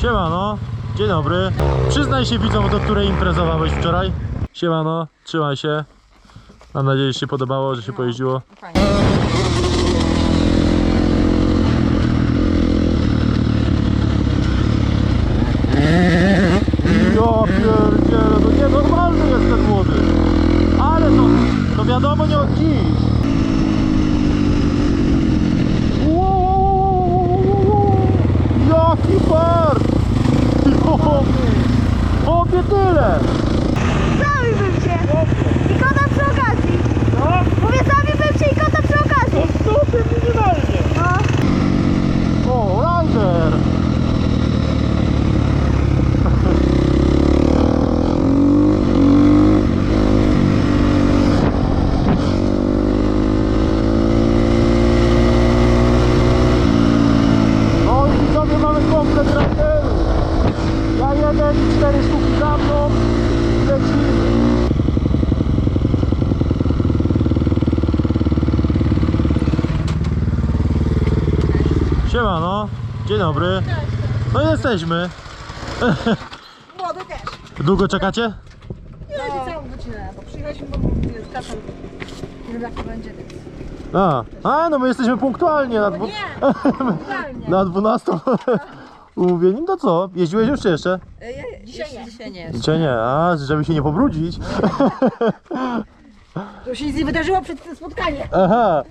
Siemano, dzień dobry. Przyznaj się widzom, do której imprezowałeś wczoraj. Siemano, trzymaj się. Mam nadzieję, że się podobało, że się pojeździło. Fajnie. Ja pierdzielę, to nienormalny jest ten młody. Ale to, to wiadomo nie od dziś. Wow, wow, wow, wow, wow, wow. Jaki fart! Obie tyle! Zabiłbym cię! I kota przy okazji! No, Mówię, zabiłbym cię i kota przy okazji! super minimalnie. No, O, Rider! No i widzowie mamy komplet Riderów. Ja jeden i cztery sztuki za mną. Lecimy. Siemano, dzień dobry. No jesteśmy. Młody też. Długo czekacie? No. całą godzinę, bo przyjechaliśmy, bo mówię, z kasą. Nie wiem jak to będzie, więc... A, a no my jesteśmy punktualnie na, dwu... Nie, na 12 umówieni. No co, jeździłeś już czy jeszcze? Dzisiaj nie. Dzisiaj nie. Dzisiaj nie, a żeby się nie pobrudzić. To się nic nie wydarzyło przed tym spotkaniem. Aha,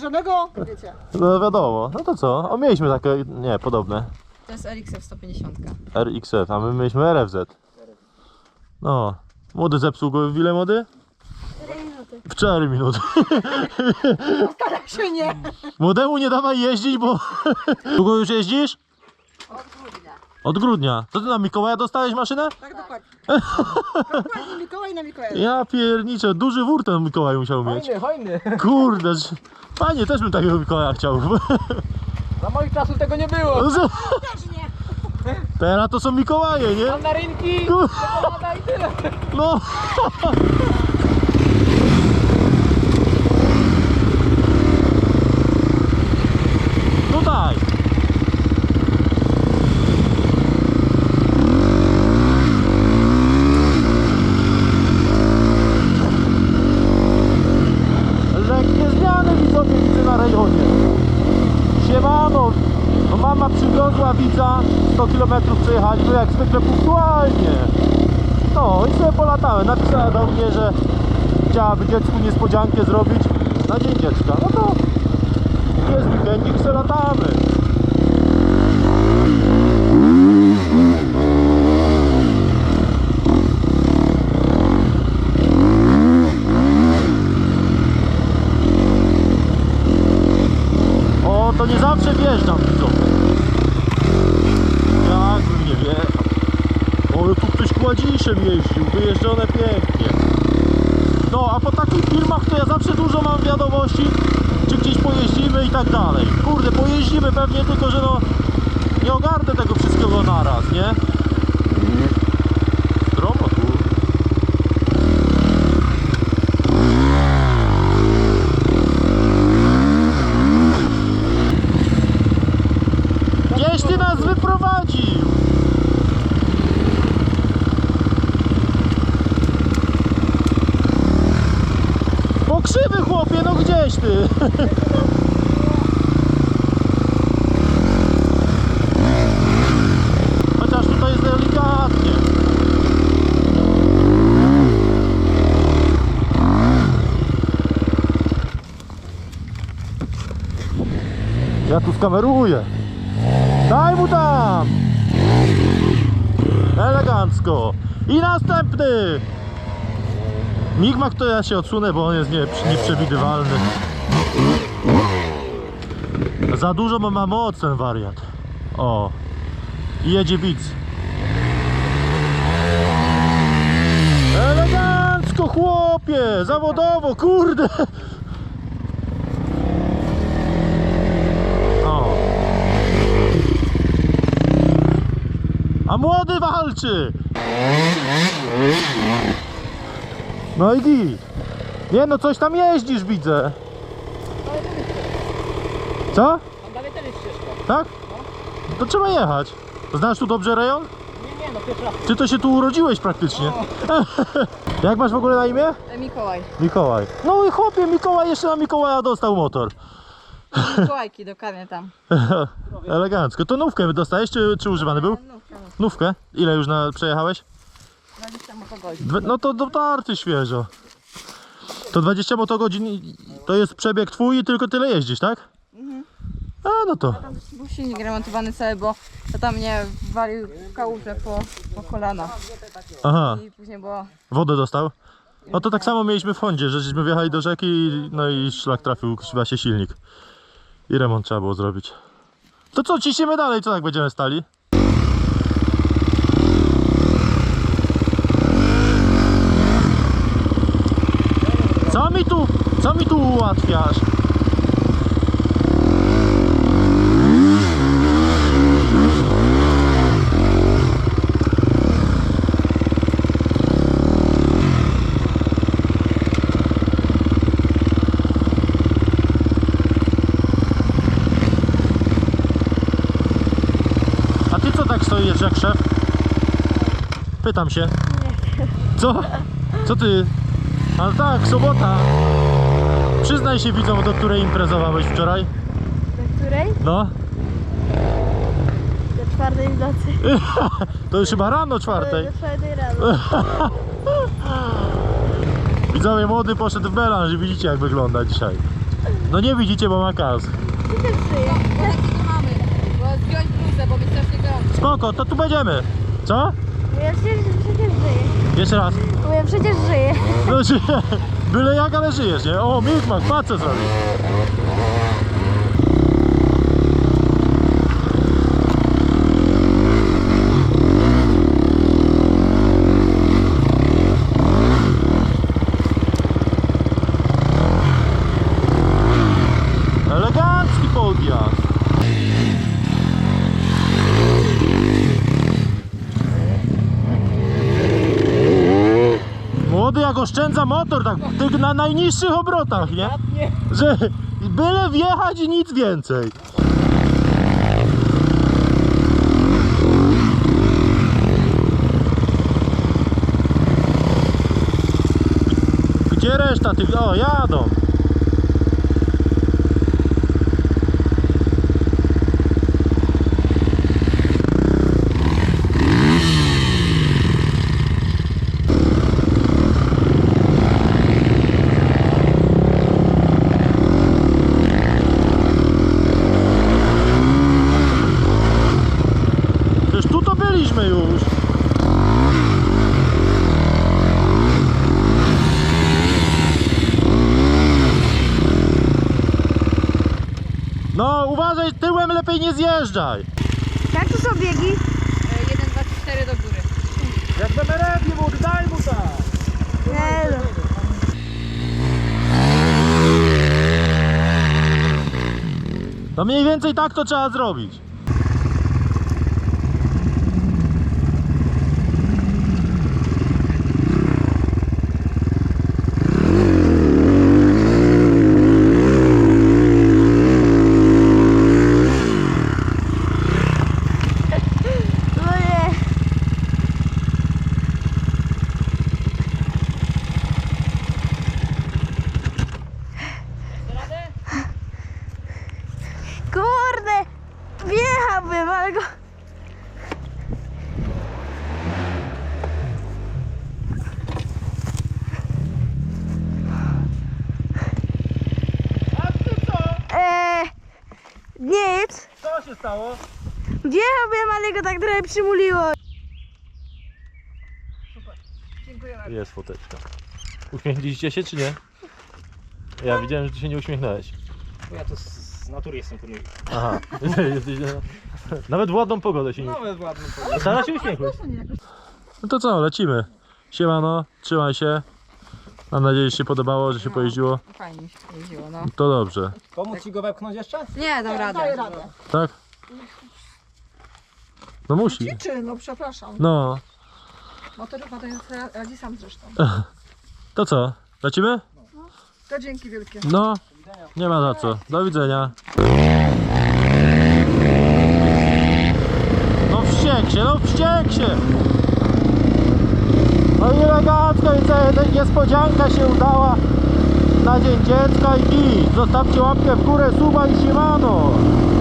żadnego, wiecie. no wiadomo. No to co, o mieliśmy takie, nie, podobne. To jest RXF 150. RXF, a my mieliśmy RFZ. No, młody zepsuł go w ile młody? 4 minuty. W 4 minuty. Stara się nie. Młodemu nie dawaj jeździć, bo... Długo już jeździsz? Od grudnia. To ty na Mikołaja dostałeś maszynę? Tak dokładnie. Dokładnie Mikołaj na Mikołaja. Ja pierniczę, duży wór ten Mikołaj musiał mieć. Fajny, fajny. Kurde, że- fajnie, też bym takiego Mikołaja chciał. Za moich czasów tego nie było. Też nie. Teraz to są Mikołaje, nie? Mandarynki, Ku- czekolada i tyle. No. Tutaj. Lekkie zmiany widzowie widzę na rejonie. Siemano, no mama przywiozła widza, 100 km przejechaliśmy jak zwykle punktualnie. No i sobie polatałem, napisała do mnie, że chciałaby dziecku niespodziankę zrobić na dzień dziecka. No to jest weekendzik, sobie latamy. O, to nie zawsze wjeżdżam widzowie. Jakbym nie wjechał. O, tu ktoś kładziszem jeździł, wyjeżdżone pięknie. No, a po takich filmach to ja zawsze dużo mam wiadomości, czy gdzieś pojeździmy i tak dalej. Kurde, pojeździmy pewnie, tylko że no, nie ogarnę tego wszystkiego naraz, nie? Zdrowo tu. Gdzieś ty nas wyprowadził! Po krzywy chłopie, no gdzieś ty? Chociaż tutaj jest delikatnie. Ja tu skameruję. Daj mu tam! Elegancko. I następny! Migmak to ja się odsunę, bo on jest nie, nieprzewidywalny. Za dużo ma, moc ten wariat. O. I jedzie bic. Elegancko chłopie! Zawodowo, kurde! O. A młody walczy! No i git. Nie no, coś tam jeździsz, widzę. Co? Tam dalej też jest ścieżka. Tak? To trzeba jechać. Znasz tu dobrze rejon? Nie, nie, no pierwszy raz. Czy to się tu urodziłeś praktycznie? Jak masz w ogóle na imię? E, Mikołaj. Mikołaj. No i chłopie, Mikołaj jeszcze na Mikołaja dostał motor. Mikołajki dokładnie tam. Elegancko. To nówkę dostałeś, czy, czy używany był? No, no, Nówkę? Ile już na, przejechałeś? 20 motogodzin. Dwe, no to dotarty świeżo. To 20 motogodzin to jest przebieg twój i tylko tyle jeździsz, tak? A no to. Był silnik remontowany cały, bo tam mnie walił w kałużę po, po kolana. Aha, I później było... wodę dostał. No to tak samo mieliśmy w Hondzie, że żeśmy wjechali do rzeki i- no i szlak trafił chyba się silnik. I remont trzeba było zrobić. To co, ciśniemy dalej, co tak będziemy stali? Co mi tu, co mi tu ułatwiasz? A ty co tak stoisz jak szef? Pytam się. Co? Co ty? Ale tak, sobota. Przyznaj się widzom, do której imprezowałeś wczoraj. Do której? No, Do czwartej w nocy. to już chyba rano czwartej. Do czwartej rano. Widzowie, młody poszedł w melanż i widzicie jak wygląda dzisiaj. No nie widzicie, bo ma gorąco. Spoko, to tu będziemy. Co? Mówię, przecież, przecież żyje. Jeszcze raz. Mówię, przecież żyje. No, żyje. Byle jak, ale żyjesz, nie? O, Milkmak, patrz co zrobił. Młody jak oszczędza motor, tak tylko na najniższych obrotach, nie? Że byle wjechać i nic więcej. Gdzie reszta tych? O, jadą. Przecież tu to byliśmy już. No, uważaj, lepiej nie zjeżdżaj. Jak tu są biegi? 1, 2, 4 do góry. Jak MRF, mu daj mu. Nie no. No mniej więcej tak to trzeba zrobić. No nie. Kurde! Wjechałbym, ale go... A ty co? Eee, nic. Co się stało? Wjechałbym, ale go tak trochę przymuliło. Jest foteczka. Uśmiechliście się czy nie? Ja widziałem, że ty się nie uśmiechnąłeś. Ja to z natury jestem ten Aha. Nawet w ładną pogodę się nie Nawet ładny Stara się uśmiechnąć. No to co, lecimy. Siemano, trzymaj się. Mam nadzieję, że się podobało, że się pojeździło. Fajnie mi się jeździło, no. To dobrze. Pomóc ci go wepchnąć jeszcze? Nie, dam radę. Tak? No musi. Czy, no przepraszam. No, Motorówka to jest radzi sam zresztą. to co? Lecimy? To dzięki wielkie. No, nie ma za co. Do widzenia. No wsie no wściekł się. No i elegancko i niespodzianka się udała na Dzień Dziecka i git. Zostawcie łapkę w górę, suba i siemano.